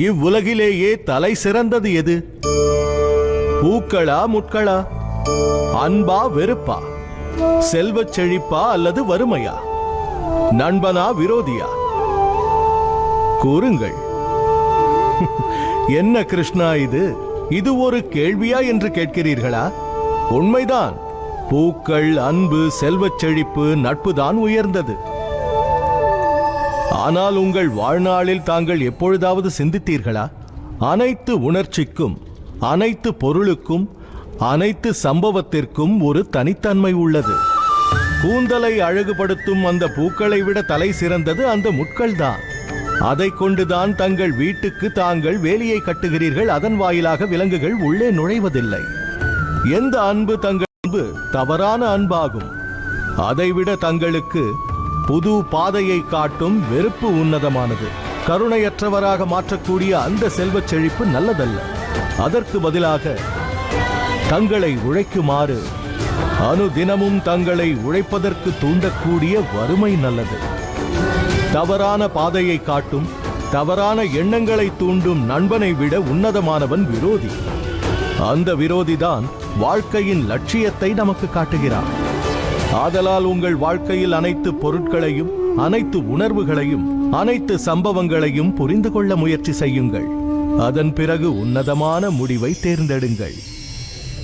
இவ்வுலகிலேயே தலை சிறந்தது எது? பூக்களா முட்களா? அன்பா வெறுப்பா? செல்வச் செழிப்பா அல்லது வறுமையா? நண்பனா விரோதியா? கூறுங்கள். என்ன கிருஷ்ணா இது? இது ஒரு கேள்வியா என்று கேட்கிறீர்களா? உண்மைதான். பூக்கள் அன்பு செல்வச் செழிப்பு நட்புதான் உயர்ந்தது. ஆனால் உங்கள் வாழ்நாளில் தாங்கள் எப்பொழுதாவது சிந்தித்தீர்களா? அனைத்து உணர்ச்சிக்கும் அனைத்து பொருளுக்கும் அனைத்து சம்பவத்திற்கும் ஒரு தனித்தன்மை உள்ளது. கூந்தலை அழகுபடுத்தும் அந்த பூக்களை விட தலை சிறந்தது அந்த முட்கள்தான் அதை கொண்டுதான் தங்கள் வீட்டுக்கு தாங்கள் வேலியை கட்டுகிறீர்கள். அதன் வாயிலாக விலங்குகள் உள்ளே நுழைவதில்லை. எந்த அன்பு தங்கள் அன்பு? தவறான அன்பாகும். அதைவிட தங்களுக்கு புது பாதையை காட்டும் வெறுப்பு உன்னதமானது. கருணையற்றவராக மாற்றக்கூடிய அந்த செல்வச் செழிப்பு நல்லதல்ல. அதற்கு பதிலாக தங்களை உழைக்குமாறு அனுதினமும் தங்களை உழைப்பதற்கு தூண்டக்கூடிய வறுமை நல்லது. தவறான பாதையை காட்டும் தவறான எண்ணங்களை தூண்டும் நண்பனை விட உன்னதமானவன் விரோதி. அந்த விரோதிதான் வாழ்க்கையின் லட்சியத்தை நமக்கு காட்டுகிறான். ஆதலால் உங்கள் வாழ்க்கையில் அனைத்து பொருட்களையும் அனைத்து உணர்வுகளையும் அனைத்து சம்பவங்களையும் புரிந்து கொள்ள முயற்சி செய்யுங்கள். அதன் பிறகு உன்னதமான முடிவை தேர்ந்தெடுங்கள்.